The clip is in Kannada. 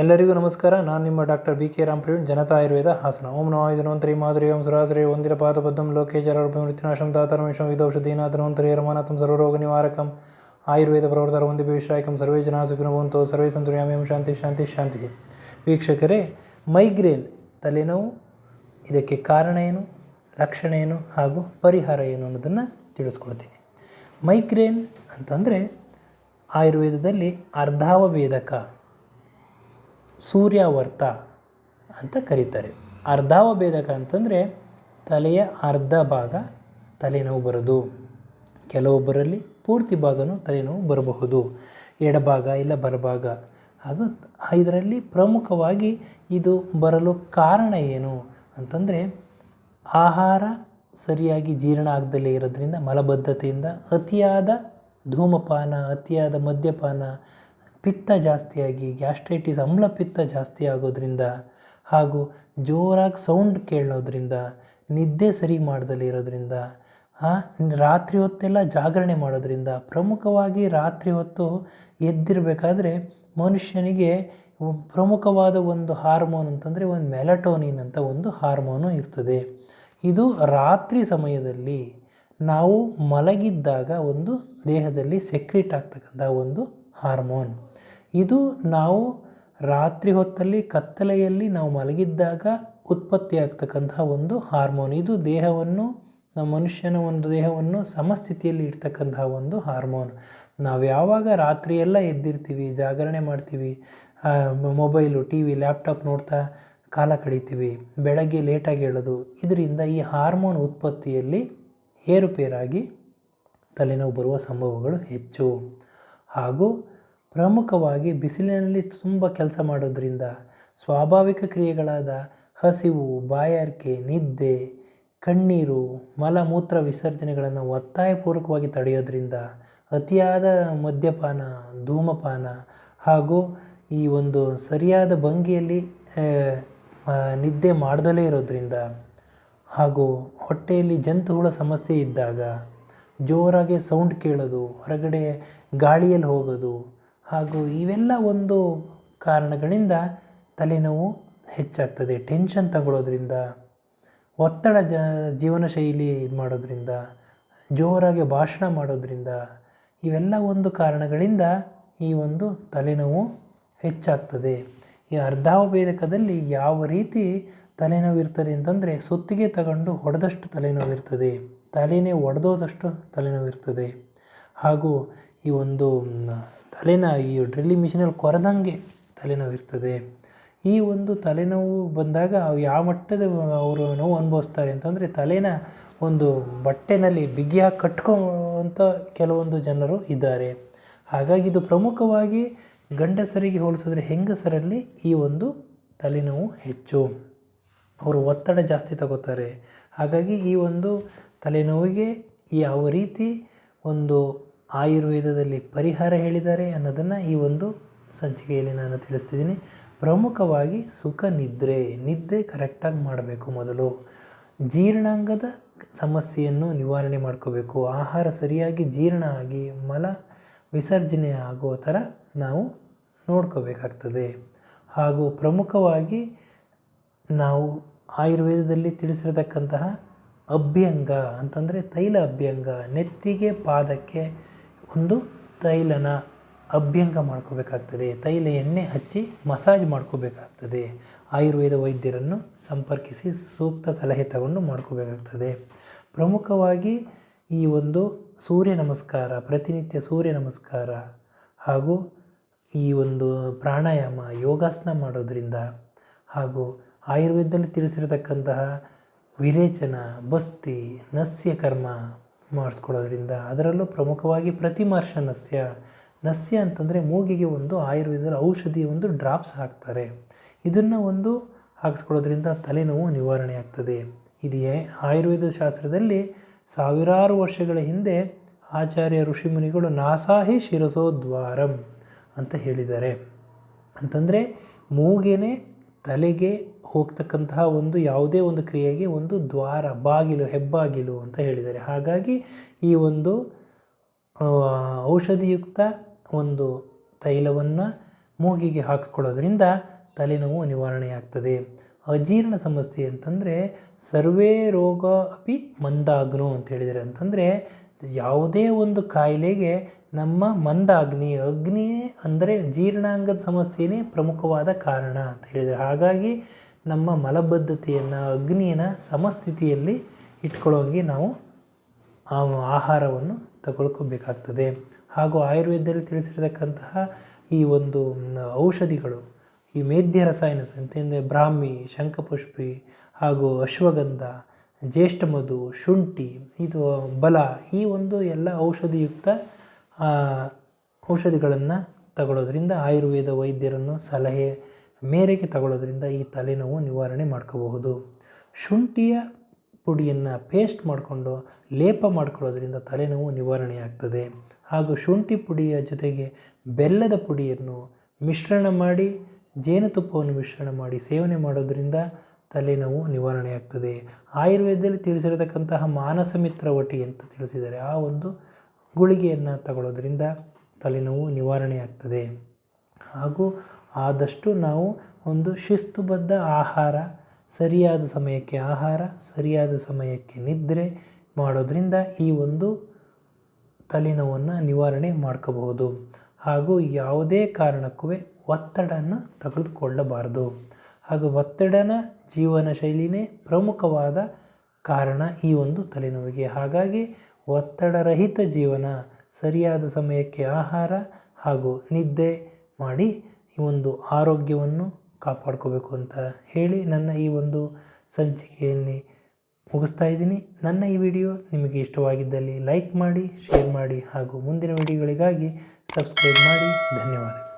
ಎಲ್ಲರಿಗೂ ನಮಸ್ಕಾರ. ನಾನು ನಿಮ್ಮ doctor B K Ram Praveen Janata Ayurveda Hassan. ಓಂ ನಮಾಯುಧನೋಂತರಿ ಮಾಧುರಿ ಓಂ ಸುರಾಸರಿ ಒಂದಿರ ಪಾದಬದ್ಧಂ ಲೋಕೆ ಜರಮೃತ್ಯುನಾಶಂ ದಾತರಂ ವಿಷಂ ವಿದೌಷಧೀನಾಥನೋಂತರಿ ರಮಾನಾಥಂ ಸರ್ವರೋಗ ನಿವಾರಕಂ ಆಯುರ್ವೇದ ಪ್ರವರ್ತರ ಒಂದು ವಿಶ್ರಾಯಕಂ ಸರ್ವೇ ಜನ ಸುಖಿನವಂತೋ ಸರ್ವೇ ಸಂತುರ್ಯಾಮ್ಯಂ ಶಾಂತಿ ಶಾಂತಿ ಶಾಂತಿ ವೀಕ್ಷಕರೇ, ಮೈಗ್ರೇನ್ ತಲೆನೋವು, ಇದಕ್ಕೆ ಕಾರಣ ಏನು, ಲಕ್ಷಣ ಏನು ಹಾಗೂ ಪರಿಹಾರ ಏನು ಅನ್ನೋದನ್ನು ತಿಳಿಸ್ಕೊಡ್ತೀನಿ. ಮೈಗ್ರೇನ್ ಅಂತಂದರೆ ಆಯುರ್ವೇದದಲ್ಲಿ ಅರ್ಧಾವಭೇದಕ ಸೂರ್ಯಾವರ್ತ ಅಂತ ಕರೀತಾರೆ. ಅರ್ಧಾವಭೇದಕ ಅಂತಂದರೆ ತಲೆಯ ಅರ್ಧ ಭಾಗ ತಲೆನೋವು ಬರೋದು, ಕೆಲವೊಬ್ಬರಲ್ಲಿ ಪೂರ್ತಿ ಭಾಗನೂ ತಲೆನೋವು ಬರಬಹುದು. ಎಡಭಾಗ ಇಲ್ಲ ಬರಭಾಗ ಹಾಗೂ ಇದರಲ್ಲಿ ಪ್ರಮುಖವಾಗಿ ಇದು ಬರಲು ಕಾರಣ ಏನು ಅಂತಂದರೆ ಆಹಾರ ಸರಿಯಾಗಿ ಜೀರ್ಣ ಆಗದಲ್ಲೇ ಇರೋದ್ರಿಂದ ಮಲಬದ್ಧತೆಯಿಂದ ಅತಿಯಾದ ಧೂಮಪಾನ, ಅತಿಯಾದ ಮದ್ಯಪಾನ ಪಿತ್ತ ಜಾಸ್ತಿಯಾಗಿ, ಗ್ಯಾಸ್ಟ್ರೈಟಿಸ್ ಅಮ್ಲ ಪಿತ್ತ ಜಾಸ್ತಿ ಆಗೋದ್ರಿಂದ ಹಾಗೂ ಜೋರಾಗಿ ಸೌಂಡ್ ಕೇಳೋದ್ರಿಂದ, ನಿದ್ದೆ ಸರಿ ಮಾಡ್ದಲ್ಲಿ ಇರೋದ್ರಿಂದ ರಾತ್ರಿ ಹೊತ್ತೆಲ್ಲ ಜಾಗರಣೆ ಮಾಡೋದ್ರಿಂದ ಪ್ರಮುಖವಾಗಿ ರಾತ್ರಿ ಹೊತ್ತು ಎದ್ದಿರಬೇಕಾದ್ರೆ ಮನುಷ್ಯನಿಗೆ ಪ್ರಮುಖವಾದ ಒಂದು ಹಾರ್ಮೋನ್ ಅಂತಂದರೆ ಒಂದು ಮೆಲಟೋನಿನ್ ಅಂತ ಒಂದು ಹಾರ್ಮೋನು ಇರ್ತದೆ. ಇದು ರಾತ್ರಿ ಸಮಯದಲ್ಲಿ ನಾವು ಮಲಗಿದ್ದಾಗ ಒಂದು ದೇಹದಲ್ಲಿ ಸೆಕ್ರಿಟ್ ಆಗ್ತಕ್ಕಂಥ ಒಂದು ಹಾರ್ಮೋನ್. ಇದು ನಾವು ರಾತ್ರಿ ಹೊತ್ತಲ್ಲಿ ಕತ್ತಲೆಯಲ್ಲಿ ನಾವು ಮಲಗಿದ್ದಾಗ ಉತ್ಪತ್ತಿಯಾಗ್ತಕ್ಕಂತಹ ಒಂದು ಹಾರ್ಮೋನ್. ಇದು ದೇಹವನ್ನು, ನಮ್ಮ ಮನುಷ್ಯನ ಒಂದು ದೇಹವನ್ನು ಸಮಸ್ಥಿತಿಯಲ್ಲಿ ಇಡ್ತಕ್ಕಂತಹ ಒಂದು ಹಾರ್ಮೋನ್. ನಾವು ಯಾವಾಗ ರಾತ್ರಿಯೆಲ್ಲ ಎದ್ದಿರ್ತೀವಿ, ಜಾಗರಣೆ ಮಾಡ್ತೀವಿ ಮೊಬೈಲು ಟಿ ವಿ ಲ್ಯಾಪ್ಟಾಪ್ ನೋಡ್ತಾ ಕಾಲ ಕಳೀತೀವಿ, ಬೆಳಗ್ಗೆ ಲೇಟಾಗಿ ಹೇಳೋದು ಇದರಿಂದ ಈ ಹಾರ್ಮೋನ್ ಉತ್ಪತ್ತಿಯಲ್ಲಿ ಏರುಪೇರಾಗಿ ತಲೆನೋವು ಬರುವ ಸಂಭವಗಳು ಹೆಚ್ಚು. ಹಾಗೂ ಪ್ರಮುಖವಾಗಿ ಬಿಸಿಲಿನಲ್ಲಿ ತುಂಬ ಕೆಲಸ ಮಾಡೋದ್ರಿಂದ ಸ್ವಾಭಾವಿಕ ಕ್ರಿಯೆಗಳಾದ ಹಸಿವು, ಬಾಯಾರಿಕೆ, ನಿದ್ದೆ, ಕಣ್ಣೀರು, ಮಲಮೂತ್ರ ವಿಸರ್ಜನೆಗಳನ್ನು ಒತ್ತಾಯಪೂರ್ವಕವಾಗಿ ತಡೆಯೋದ್ರಿಂದ ಅತಿಯಾದ ಮದ್ಯಪಾನ, ಧೂಮಪಾನ ಹಾಗೂ ಈ ಒಂದು ಸರಿಯಾದ ಭಂಗಿಯಲ್ಲಿ ನಿದ್ದೆ ಮಾಡ್ದಲೇ ಇರೋದ್ರಿಂದ ಹಾಗೂ ಹೊಟ್ಟೆಯಲ್ಲಿ ಜಂತುಹುಳ ಸಮಸ್ಯೆ ಇದ್ದಾಗ ಜೋರಾಗಿ ಸೌಂಡ್ ಕೇಳೋದು, ಹೊರಗಡೆ ಗಾಳಿಯಲ್ಲಿ ಹೋಗೋದು ಹಾಗೂ ಇವೆಲ್ಲ ಒಂದು ಕಾರಣಗಳಿಂದ ತಲೆನೋವು ಹೆಚ್ಚಾಗ್ತದೆ. ಟೆನ್ಷನ್ ತಗೊಳ್ಳೋದ್ರಿಂದ ಒತ್ತಡ ಜ ಜೀವನ ಶೈಲಿ ಇದು ಮಾಡೋದ್ರಿಂದ, ಜೋರಾಗಿ ಭಾಷಣ ಮಾಡೋದ್ರಿಂದ ಇವೆಲ್ಲ ಒಂದು ಕಾರಣಗಳಿಂದ ಈ ಒಂದು ತಲೆನೋವು ಹೆಚ್ಚಾಗ್ತದೆ. ಈ ಅರ್ಧಾವಭೇದಕದಲ್ಲಿ ಯಾವ ರೀತಿ ತಲೆನೋವು ಇರ್ತದೆ ಅಂತಂದರೆ ಸುತ್ತಿಗೆ ತಗೊಂಡು ಹೊಡೆದಷ್ಟು ತಲೆನೋವು ಇರ್ತದೆ. ತಲೆನೇ ಒಡೆದೋದಷ್ಟು ತಲೆನೋವು ಇರ್ತದೆ. ಹಾಗೂ ಈ ಒಂದು ತಲೆನ ಈ ಡ್ರಿಲ್ಲಿಂಗ್ ಮಿಷಿನಲ್ಲಿ ಕೊರೆದಂಗೆ ತಲೆನೋವು ಇರ್ತದೆ. ಈ ಒಂದು ತಲೆನೋವು ಬಂದಾಗ ಯಾವ ಮಟ್ಟದ ಅವರು ನೋವು ಅನುಭವಿಸ್ತಾರೆ ಅಂತಂದರೆ ತಲೆನ ಒಂದು ಬಟ್ಟೆನಲ್ಲಿ ಬಿಗಿಯಾಗಿ ಕಟ್ಕೊಳ್ಳುವಂಥ ಕೆಲವೊಂದು ಜನರು ಇದ್ದಾರೆ. ಹಾಗಾಗಿ ಇದು ಪ್ರಮುಖವಾಗಿ ಗಂಡಸರಿಗೆ ಹೋಲಿಸಿದ್ರೆ ಹೆಂಗಸರಲ್ಲಿ ಈ ಒಂದು ತಲೆನೋವು ಹೆಚ್ಚು. ಅವರು ಒತ್ತಡ ಜಾಸ್ತಿ ತಗೋತಾರೆ. ಹಾಗಾಗಿ ಈ ಒಂದು ತಲೆನೋವಿಗೆ ಯಾವ ರೀತಿ ಒಂದು ಆಯುರ್ವೇದದಲ್ಲಿ ಪರಿಹಾರ ಹೇಳಿದ್ದಾರೆ ಅನ್ನೋದನ್ನು ಈ ಒಂದು ಸಂಚಿಕೆಯಲ್ಲಿ ನಾನು ತಿಳಿಸ್ತಿದ್ದೀನಿ. ಪ್ರಮುಖವಾಗಿ ಸುಖ ನಿದ್ರೆ, ನಿದ್ದೆ ಕರೆಕ್ಟಾಗಿ ಮಾಡಬೇಕು ಮೊದಲು. ಜೀರ್ಣಾಂಗದ ಸಮಸ್ಯೆಯನ್ನು ನಿವಾರಣೆ ಮಾಡ್ಕೋಬೇಕು. ಆಹಾರ ಸರಿಯಾಗಿ ಜೀರ್ಣ ಆಗಿ ಮಲ ವಿಸರ್ಜನೆ ಆಗೋ ಥರ ನಾವು ನೋಡ್ಕೋಬೇಕಾಗ್ತದೆ. ಹಾಗೂ ಪ್ರಮುಖವಾಗಿ ನಾವು ಆಯುರ್ವೇದದಲ್ಲಿ ತಿಳಿಸಿರತಕ್ಕಂತಹ ಅಭ್ಯಂಗ ಅಂತಂದರೆ ತೈಲ ಅಭ್ಯಂಗ, ನೆತ್ತಿಗೆ ಪಾದಕ್ಕೆ ಒಂದು ತೈಲನ ಅಭ್ಯಂಗ ಮಾಡ್ಕೋಬೇಕಾಗ್ತದೆ. ತೈಲ ಎಣ್ಣೆ ಹಚ್ಚಿ ಮಸಾಜ್ ಮಾಡ್ಕೋಬೇಕಾಗ್ತದೆ. ಆಯುರ್ವೇದ ವೈದ್ಯರನ್ನು ಸಂಪರ್ಕಿಸಿ ಸೂಕ್ತ ಸಲಹೆ ತಗೊಂಡು ಮಾಡ್ಕೋಬೇಕಾಗ್ತದೆ. ಪ್ರಮುಖವಾಗಿ ಈ ಒಂದು ಸೂರ್ಯ ನಮಸ್ಕಾರ, ಪ್ರತಿನಿತ್ಯ ಸೂರ್ಯ ನಮಸ್ಕಾರ ಹಾಗೂ ಈ ಒಂದು ಪ್ರಾಣಾಯಾಮ, ಯೋಗಾಸನ ಮಾಡೋದರಿಂದ ಹಾಗೂ ಆಯುರ್ವೇದದಲ್ಲಿ ತಿಳಿಸಿರತಕ್ಕಂತಹ ವಿರೇಚನ, ಬಸ್ತಿ ನಸ್ಯ ಕರ್ಮ ಮಾಡಿಸ್ಕೊಳ್ಳೋದ್ರಿಂದ ಅದರಲ್ಲೂ ಪ್ರಮುಖವಾಗಿ ಪ್ರತಿಮಾರ್ಷ ನಸ್ಯ. ನಸ್ಯ ಅಂತಂದರೆ ಮೂಗಿಗೆ ಒಂದು ಆಯುರ್ವೇದದ ಔಷಧಿ ಒಂದು ಡ್ರಾಪ್ಸ್ ಹಾಕ್ತಾರೆ. ಇದನ್ನು ಒಂದು ಹಾಕಿಸ್ಕೊಳ್ಳೋದ್ರಿಂದ ತಲೆನೋವು ನಿವಾರಣೆ ಆಗ್ತದೆ. ಇದು ಆಯುರ್ವೇದ ಶಾಸ್ತ್ರದಲ್ಲಿ ಸಾವಿರಾರು ವರ್ಷಗಳ ಹಿಂದೆ ಆಚಾರ್ಯ ಋಷಿಮುನಿಗಳು ನಾಸಾಹಿ ಶಿರಸೋದ್ವಾರಂ ಅಂತ ಹೇಳಿದ್ದಾರೆ. ಅಂತಂದರೆ ಮೂಗೇನೆ ತಲೆಗೆ ಹೋಗ್ತಕ್ಕಂತಹ ಒಂದು ಯಾವುದೇ ಒಂದು ಕ್ರಿಯೆಗೆ ಒಂದು ದ್ವಾರ, ಬಾಗಿಲು, ಹೆಬ್ಬಾಗಿಲು ಅಂತ ಹೇಳಿದ್ದಾರೆ. ಹಾಗಾಗಿ ಈ ಒಂದು ಔಷಧಿಯುಕ್ತ ಒಂದು ತೈಲವನ್ನು ಮೂಗಿಗೆ ಹಾಕಿಸ್ಕೊಳ್ಳೋದ್ರಿಂದ ತಲೆನೋವು ನಿವಾರಣೆಯಾಗ್ತದೆ. ಅಜೀರ್ಣ ಸಮಸ್ಯೆ ಅಂತಂದರೆ ಸರ್ವೇ ರೋಗ ಅಪಿ ಮಂದಾಗ್ನು ಅಂತ ಹೇಳಿದರೆ ಅಂತಂದರೆ ಯಾವುದೇ ಒಂದು ಕಾಯಿಲೆಗೆ ನಮ್ಮ ಮಂದಾಗ್ನಿ ಅಗ್ನಿ ಅಂದರೆ ಜೀರ್ಣಾಂಗದ ಸಮಸ್ಯೆನೇ ಪ್ರಮುಖವಾದ ಕಾರಣ ಅಂತ ಹೇಳಿದರೆ. ಹಾಗಾಗಿ ನಮ್ಮ ಮಲಬದ್ಧತೆಯನ್ನು, ಅಗ್ನಿಯನ್ನ ಸಮಸ್ಥಿತಿಯಲ್ಲಿ ಇಟ್ಕೊಳ್ಳೋಂಗೆ ನಾವು ಆ ಆಹಾರವನ್ನು ತಗೊಳ್ಕೋಬೇಕಾಗ್ತದೆ. ಹಾಗೂ ಆಯುರ್ವೇದದಲ್ಲಿ ತಿಳಿಸಿರತಕ್ಕಂತಹ ಈ ಒಂದು ಔಷಧಿಗಳು, ಈ ಮೇಧ್ಯ ರಸಾಯನ ಅಂತಂದರೆ ಬ್ರಾಹ್ಮಿ, ಶಂಖಪುಷ್ಪಿ ಹಾಗೂ ಅಶ್ವಗಂಧ ಜ್ಯೇಷ್ಠಮಧು ಶುಂಠಿ, ಇದು, ಬಲ, ಈ ಒಂದು ಎಲ್ಲ ಔಷಧಿಯುಕ್ತ ಆ, ಔಷಧಿಗಳನ್ನು ತಗೊಳ್ಳೋದ್ರಿಂದ ಆಯುರ್ವೇದ ವೈದ್ಯರನ್ನು ಸಲಹೆ ಮೇರೆಗೆ ತಗೊಳ್ಳೋದ್ರಿಂದ ಈ ತಲೆನೋವು ನಿವಾರಣೆ ಮಾಡ್ಕೋಬಹುದು. ಶುಂಠಿಯ ಪುಡಿಯನ್ನು ಪೇಸ್ಟ್ ಮಾಡಿಕೊಂಡು ಲೇಪ ಮಾಡ್ಕೊಳ್ಳೋದ್ರಿಂದ ತಲೆನೋವು ನಿವಾರಣೆಯಾಗ್ತದೆ. ಹಾಗೂ ಶುಂಠಿ ಪುಡಿಯ ಜೊತೆಗೆ ಬೆಲ್ಲದ ಪುಡಿಯನ್ನು ಮಿಶ್ರಣ ಮಾಡಿ ಜೇನುತುಪ್ಪವನ್ನು ಮಿಶ್ರಣ ಮಾಡಿ ಸೇವನೆ ಮಾಡೋದರಿಂದ ತಲೆನೋವು ನಿವಾರಣೆಯಾಗ್ತದೆ. ಆಯುರ್ವೇದದಲ್ಲಿ ತಿಳಿಸಿರತಕ್ಕಂತಹ ಮಾನಸ ಮಿತ್ರ ವಟಿ ಅಂತ ತಿಳಿಸಿದ್ದಾರೆ. ಆ ಒಂದು ಗುಳಿಗೆಯನ್ನು ತಗೊಳ್ಳೋದ್ರಿಂದ ತಲೆನೋವು ನಿವಾರಣೆಯಾಗ್ತದೆ. ಹಾಗೂ ಆದಷ್ಟು ನಾವು ಒಂದು ಶಿಸ್ತುಬದ್ಧ ಆಹಾರ, ಸರಿಯಾದ ಸಮಯಕ್ಕೆ ಆಹಾರ, ಸರಿಯಾದ ಸಮಯಕ್ಕೆ ನಿದ್ರೆ ಮಾಡೋದರಿಂದ ಈ ಒಂದು ತಲೆನೋವನ್ನು ನಿವಾರಣೆ ಮಾಡ್ಕೋಬಹುದು. ಹಾಗೂ ಯಾವುದೇ ಕಾರಣಕ್ಕೂ ಒತ್ತಡನ ತೆಗೆದುಕೊಳ್ಳಬಾರದು. ಹಾಗೂ ಒತ್ತಡನ ಜೀವನ ಶೈಲಿನೇ ಪ್ರಮುಖವಾದ ಕಾರಣ ಈ ಒಂದು ತಲೆನೋವಿಗೆ. ಹಾಗಾಗಿ ಒತ್ತಡರಹಿತ ಜೀವನ, ಸರಿಯಾದ ಸಮಯಕ್ಕೆ ಆಹಾರ ಹಾಗೂ ನಿದ್ದೆ ಮಾಡಿ ಈ ಒಂದು ಆರೋಗ್ಯವನ್ನು ಕಾಪಾಡ್ಕೋಬೇಕು ಅಂತ ಹೇಳಿ ನನ್ನ ಈ ಒಂದು ಸಂಚಿಕೆಯಲ್ಲಿ ಮುಗಿಸ್ತಾ ಇದ್ದೀನಿ. ನನ್ನ ಈ ವಿಡಿಯೋ ನಿಮಗೆ ಇಷ್ಟವಾಗಿದ್ದಲ್ಲಿ ಲೈಕ್ ಮಾಡಿ, ಶೇರ್ ಮಾಡಿ ಹಾಗೂ ಮುಂದಿನ ವಿಡಿಯೋಗಳಿಗಾಗಿ ಸಬ್ಸ್ಕ್ರೈಬ್ ಮಾಡಿ. ಧನ್ಯವಾದಗಳು.